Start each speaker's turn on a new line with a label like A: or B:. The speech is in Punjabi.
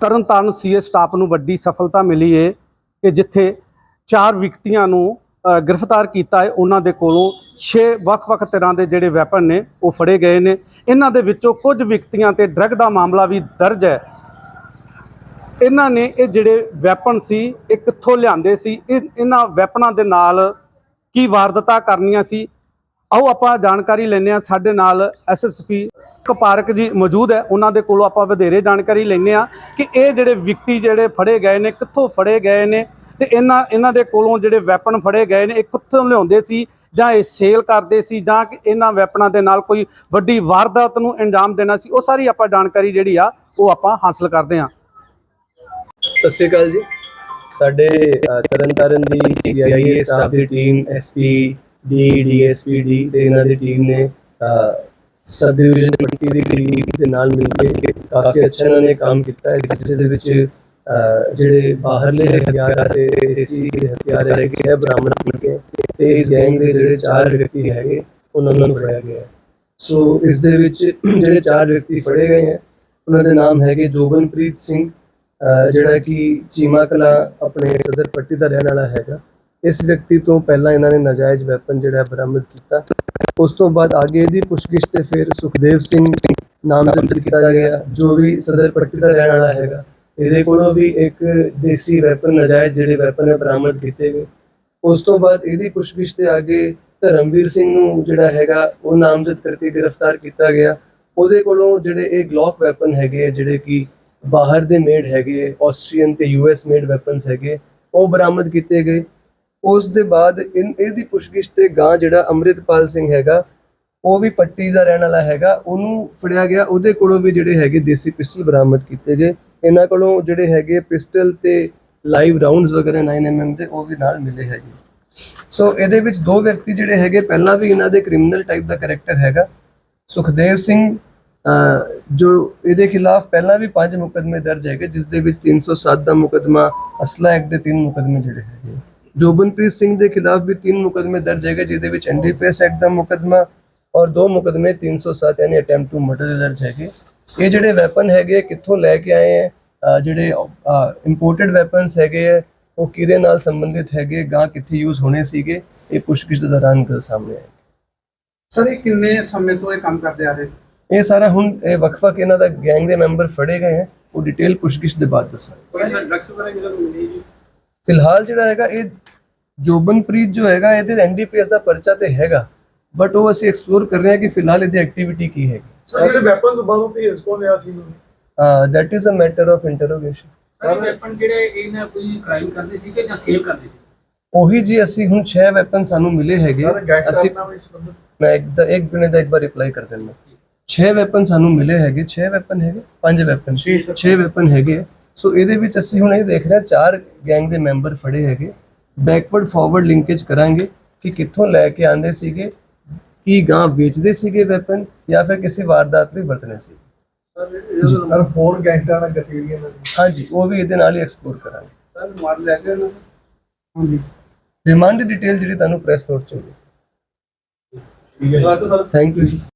A: ਤਰਨਤਾਰਨ ਸੀਏ ਸਟਾਫ ਨੂੰ ਵੱਡੀ ਸਫਲਤਾ ਮਿਲੀ ਏ ਕਿ ਜਿੱਥੇ ਚਾਰ ਵਿਅਕਤੀਆਂ ਨੂੰ ਗ੍ਰਿਫਤਾਰ ਕੀਤਾ ਹੈ। ਉਹਨਾਂ ਦੇ ਕੋਲੋਂ 6 ਵੱਖ-ਵੱਖ ਤਰ੍ਹਾਂ ਦੇ ਜਿਹੜੇ ਵੈਪਨ ਨੇ, ਉਹ ਫੜੇ ਗਏ ਨੇ। ਇਹਨਾਂ ਦੇ ਵਿੱਚੋਂ ਕੁਝ ਵਿਅਕਤੀਆਂ ਤੇ ਡਰੱਗ ਦਾ ਮਾਮਲਾ ਵੀ ਦਰਜ ਹੈ। ਇਹਨਾਂ ਨੇ ਇਹ ਜਿਹੜੇ ਵੈਪਨ ਸੀ, ਇਹ ਕਿੱਥੋਂ ਲਿਆਂਦੇ ਸੀ? ਇਹ, ਇਹਨਾਂ ਵੈਪਨਾਂ ਦੇ ਨਾਲ ਕੀ ਵਾਰਦਾਤਾਂ ਕਰਨੀਆਂ ਸੀ? ਆਓ ਆਪਾਂ ਜਾਣਕਾਰੀ ਲੈਂਦੇ ਹਾਂ ਸਾਡੇ ਨਾਲ ਐਸਐਸਪੀ ਕਪਾਰਕ ਜੀ ਮੌਜੂਦ ਹੈ ਉਹਨਾਂ ਦੇ ਕੋਲੋਂ ਆਪਾਂ ਵਧੇਰੇ ਜਾਣਕਾਰੀ ਲੈਂਦੇ ਹਾਂ ਕਿ ਇਹ ਜਿਹੜੇ ਵਿਅਕਤੀ ਜਿਹੜੇ ਫੜੇ ਗਏ ਨੇ ਕਿੱਥੋਂ ਫੜੇ ਗਏ ਨੇ ਤੇ ਇਹਨਾਂ ਇਹਨਾਂ ਦੇ ਕੋਲੋਂ ਜਿਹੜੇ ਵੈਪਨ ਫੜੇ ਗਏ ਨੇ ਇਹ ਕਿੱਥੋਂ ਲਿਆਉਂਦੇ ਸੀ ਜਾਂ ਇਹ ਸੇਲ ਕਰਦੇ ਸੀ ਜਾਂ ਕਿ ਇਹਨਾਂ ਵੈਪਨਾਂ ਦੇ ਨਾਲ ਕੋਈ ਵੱਡੀ ਵਾਰਦਾਤ ਨੂੰ ਅੰਜਾਮ ਦੇਣਾ ਸੀ ਉਹ ਸਾਰੀ ਆਪਾਂ ਜਾਣਕਾਰੀ ਜਿਹੜੀ ਆ ਉਹ ਆਪਾਂ ਹਾਸਲ ਕਰਦੇ ਹਾਂ।
B: ਸਤਿ ਸ਼੍ਰੀ ਅਕਾਲ ਜੀ। ਸਾਡੇ ਤਰਨਤਾਰਨ ਦੀ ਸੀਆਈਏ ਸਟਾਫ ਦੀ team SP D DSP D ਤੇ ਇਹਨਾਂ ਦੀ ਟੀਮ ਨੇ ਸਬ ਡਿਵੀਜ਼ਨ ਪੱਟੀ ਦੀ ਟੀਮ ਦੇ ਨਾਲ ਮਿਲ ਕੇ ਕਾਫੀ ਅੱਛਾ ਇਹਨਾਂ ਨੇ ਕੰਮ ਕੀਤਾ ਹੈ, ਜਿਸ ਦੇ ਵਿੱਚ ਜਿਹੜੇ ਬਾਹਰਲੇ ਹਥਿਆਰ ਤੇ ਦੇਸੀ ਹਥਿਆਰ ਹੈਗੇ ਹੈ ਬਰਾਮਦ ਕੀਤੇ ਤੇ ਇਸ ਗੈਂਗ ਦੇ ਜਿਹੜੇ ਚਾਰ ਵਿਅਕਤੀ ਹੈਗੇ, ਉਹਨਾਂ ਨੂੰ ਫੜਿਆ ਗਿਆ ਹੈ। ਸੋ ਇਸ ਦੇ ਵਿੱਚ ਜਿਹੜੇ ਚਾਰ ਵਿਅਕਤੀ ਫੜੇ ਗਏ ਹੈ, ਉਹਨਾਂ ਦੇ ਨਾਮ ਹੈਗੇ ਜੋਬਨਪ੍ਰੀਤ ਸਿੰਘ ਜਿਹੜਾ ਕਿ ਚੀਮਾ ਕਲਾ ਆਪਣੇ ਸਦਰ ਪੱਟੀ ਦਾ ਰਹਿਣ ਵਾਲਾ ਹੈਗਾ ਇਸ ਵਿਅਕਤੀ ਤੋਂ ਪਹਿਲਾਂ ਇਹਨਾਂ ਨੇ ਨਾਜਾਇਜ਼ ਵੈਪਨ ਜਿਹੜਾ ਹੈ ਬਰਾਮਦ ਕੀਤਾ। ਉਸ ਤੋਂ ਬਾਅਦ ਅੱਗੇ ਦੀ ਪੁੱਛਗਿੱਛ ਤੇ ਫਿਰ ਸੁਖਦੇਵ ਸਿੰਘ ਨਾਮਜ਼ਦ ਕੀਤਾ ਗਿਆ ਜੋ ਵੀ ਸਦਰ ਪੱਟੀ ਦਾ ਰਹਿਣ ਵਾਲਾ ਹੈਗਾ। ਇਹਦੇ ਕੋਲੋਂ ਵੀ ਇੱਕ ਦੇਸੀ ਵੈਪਨ ਨਾਜਾਇਜ਼ ਜਿਹੜੇ ਵੈਪਨ ਹੈ ਬਰਾਮਦ ਕੀਤੇ ਗਏ। ਉਸ ਤੋਂ ਬਾਅਦ ਇਹਦੀ ਪੁੱਛਗਿੱਛ ਤੇ ਅੱਗੇ ਧਰਮਵੀਰ ਸਿੰਘ ਨੂੰ ਜਿਹੜਾ ਹੈਗਾ ਉਹ ਨਾਮਜ਼ਦ ਕਰਕੇ ਗ੍ਰਿਫਤਾਰ ਕੀਤਾ ਗਿਆ। ਉਹਦੇ ਕੋਲੋਂ ਜਿਹੜੇ ਇਹ ਗਲੌਕ ਵੈਪਨ ਹੈਗੇ ਆ, ਜਿਹੜੇ ਕਿ ਬਾਹਰ ਦੇ ਮੇਡ ਹੈਗੇ ਆਸਟਰੀਅਨ ਤੇ ਯੂਐਸ ਮੇਡ ਵੈਪਨਸ ਹੈਗੇ ਉਹ ਬਰਾਮਦ ਕੀਤੇ ਗਏ। ਉਸ ਦੇ ਬਾਅਦ ਇਨ ਇਹਦੀ ਪੁੱਛਗਿੱਛ ਤੇ ਗਾਂ ਜਿਹੜਾ ਅੰਮ੍ਰਿਤਪਾਲ ਸਿੰਘ ਹੈਗਾ, ਉਹ ਵੀ ਪੱਟੀ ਦਾ ਰਹਿਣ ਵਾਲਾ ਹੈਗਾ। ਉਹਨੂੰ ਫੜਿਆ ਗਿਆ। ਉਹਦੇ ਕੋਲੋਂ ਵੀ ਜਿਹੜੇ ਹੈਗੇ ਦੇਸੀ ਪਿਸਟਲ ਬਰਾਮਦ ਕੀਤੇ ਗਏ। ਇਹਨਾਂ ਕੋਲੋਂ ਜਿਹੜੇ ਹੈਗੇ ਪਿਸਟਲ ਤੇ ਲਾਈਵ ਰਾਉਂਡਸ ਵਗੈਰਾ 9mm ਦੇ, ਉਹ ਵੀ ਨਾਲ ਮਿਲੇ ਹੈਗੇ। ਸੋ ਇਹਦੇ ਵਿੱਚ ਦੋ ਵਿਅਕਤੀ ਜਿਹੜੇ ਹੈਗੇ, ਪਹਿਲਾਂ ਵੀ ਇਹਨਾਂ ਦੇ ਕ੍ਰਿਮੀਨਲ ਟਾਈਪ ਦਾ ਕੈਰੈਕਟਰ ਹੈਗਾ। ਸੁਖਦੇਵ ਸਿੰਘ ਜੋ ਇਹਦੇ ਖਿਲਾਫ ਪਹਿਲਾਂ ਵੀ ਪੰਜ ਮੁਕਦਮੇ ਦਰਜ ਹੈਗੇ, ਜਿਸ ਦੇ ਵਿੱਚ 307 ਦਾ ਮੁਕਦਮਾ ਅਸਲਾ ਐਕਟ ਦੇ ਤਿੰਨ ਮੁਕਦਮੇ ਜਿਹੜੇ ਹੈਗੇ। ਜੋਬਨਪ੍ਰੀਤ ਸਿੰਘ ਦੇ ਖਿਲਾਫ ਵੀ ਤਿੰਨ ਮੁਕਦਮੇ ਦਰਜ ਹੈਗੇ ਜਿਹਦੇ ਵਿੱਚ ਐਨਡੀਪੀਐਸ ਐਕਟ ਦਾ ਮੁਕਦਮਾ ਔਰ ਦੋ ਮੁਕਦਮੇ 307 ਯਾਨੀ ਅਟੈਂਪਟ ਟੂ ਮਰਡਰ ਦੇ ਦਰਜ ਹੈਗੇ। ਇਹ ਜਿਹੜੇ ਵੈਪਨ ਹੈਗੇ ਕਿੱਥੋਂ ਲੈ ਕੇ ਆਏ ਹੈ? ਜਿਹੜੇ ਇੰਪੋਰਟਡ ਵੈਪਨਸ ਹੈਗੇ ਹੈ ਉਹ ਕਿਹਦੇ ਨਾਲ ਸੰਬੰਧਿਤ ਹੈਗੇ? ਗਾਂ ਕਿੱਥੇ ਯੂਜ਼ ਹੋਣੇ ਸੀਗੇ? ਇਹ ਪੁੱਛਗਿੱਛ ਦੇ ਦੌਰਾਨ ਗੱਲ ਸਾਹਮਣੇ ਆਈ
A: ਸਰ ਇਹ ਕਿੰਨੇ ਸਮੇਂ ਤੋਂ ਇਹ ਕੰਮ ਕਰਦੇ ਆ ਰਹੇ?
B: ਇਹ ਸਾਰਾ ਹੁਣ ਇਹ ਵੱਖ-ਵੱਖ ਇਹਨਾਂ ਦਾ ਗੈਂਗ ਦੇ ਮੈਂਬਰ ਫੜੇ ਗਏ ਹੈ। ਉਹ ਡਿਟੇਲ ਪੁੱਛਗਿੱਛ ਦੇ ਬਾਅਦ ਦੱਸਾਂ
A: ਸਰ ਡਰੱਗਸ ਵਗੈਰਾ ਜਿਹੜਾ ਮਿਲੇ ਜੀ
B: ਫਿਲਹਾਲ ਜਿਹੜਾ ਹੈਗਾ ਇਹ ਜੋਬਨਪ੍ਰੀਤ ਜੋ ਹੈਗਾ ਇਹਦੇ ਐਨਡੀਪੀਐਸ ਦਾ ਪਰਚਾ ਤੇ ਹੈਗਾ ਬਟ ਉਹ ਅਸੀਂ ਐਕਸਪਲੋਰ ਕਰ ਰਹੇ ਹਾਂ ਕਿ ਫਿਲਹਾਲ ਇਹਦੀ ਐਕਟੀਵਿਟੀ ਕੀ ਹੈਗੀ।
C: ਸਰ ਜਿਹੜੇ ਵੈਪਨਸ ਬਾਹਰੋਂ ਭੇਜ ਕੌਣ ਰਿਹਾ ਸੀ ਨੂੰ?
B: That is a matter of interrogation
D: ਸਾਰੇ ਵੈਪਨ ਜਿਹੜੇ ਇਹਨਾਂ ਕੋਈ ਕ੍ਰਾਈਮ ਕਰਦੇ ਸੀ ਕਿ ਜਾਂ ਸੇਲ ਕਰਦੇ ਸੀ?
B: ਉਹੀ ਜੀ ਅਸੀਂ ਹੁਣ 6 ਵੈਪਨ ਸਾਨੂੰ ਮਿਲੇ ਹੈਗੇ। ਅਸੀਂ
C: ਨਾਲ ਵੀ ਸੰਬੰਧਿਤ
B: ਮੈਂ ਇੱਕ ਦਾ ਇੱਕ ਮਿੰਟ ਦਾ ਇੱਕ ਵਾਰ ਰਿਪਲਾਈ ਕਰ ਦਿੰਦਾ। 6 ਵੈਪਨ ਸਾਨੂੰ ਮਿਲੇ ਹੈਗੇ 6 ਵੈਪਨ ਹੈਗੇ 5 ਵੈਪਨ 6 ਵੈਪਨ ਹੈਗੇ। ਸੋ ਇਹਦੇ ਵਿੱਚ ਅਸੀਂ ਹੁਣ ਇਹ ਦੇਖ ਰਹੇ ਹਾਂ ਚਾਰ ਗੈਂਗ ਦੇ ਮੈਂਬਰ ਫੜੇ ਹੈਗੇ। ਬੈਕਵਰਡ ਫਾਰਵਰਡ ਲਿੰਕੇਜ ਕਰਾਂਗੇ ਕਿ ਕਿੱਥੋਂ ਲੈ ਕੇ ਆਂਦੇ ਸੀਗੇ ਕੀ ਗਾਂ ਵੇਚਦੇ ਸੀਗੇ ਵੈਪਨ ਜਾਂ ਫਿਰ ਕਿਸੇ ਵਾਰਦਾਤ ਲਈ ਵਰਤਨੇ ਸੀ।
C: ਸਰ ਹੋਰ ਗੈਂਗਸਟਰਾਂ ਨਾਲ ਗਤੀਵਿਧੀਆਂ
B: ਹਾਂਜੀ ਉਹ ਵੀ ਇਹਦੇ ਨਾਲ ਹੀ ਐਕਸਪਲੋਰ ਕਰਾਂਗੇ।
A: ਸਰ ਮਾਰ ਲੈ ਕੇ ਹਾਂਜੀ।
B: ਰਿਮਾਂਡ ਡਿਟੇਲ ਜਿਹੜੀ ਤੁਹਾਨੂੰ ਪ੍ਰੈਸ ਨੋਟ ਚ ਮਿਲੇਗੀ
C: ਠੀਕ ਹੈ ਸਰ
B: ਥੈਂਕ ਯੂ ਜੀ।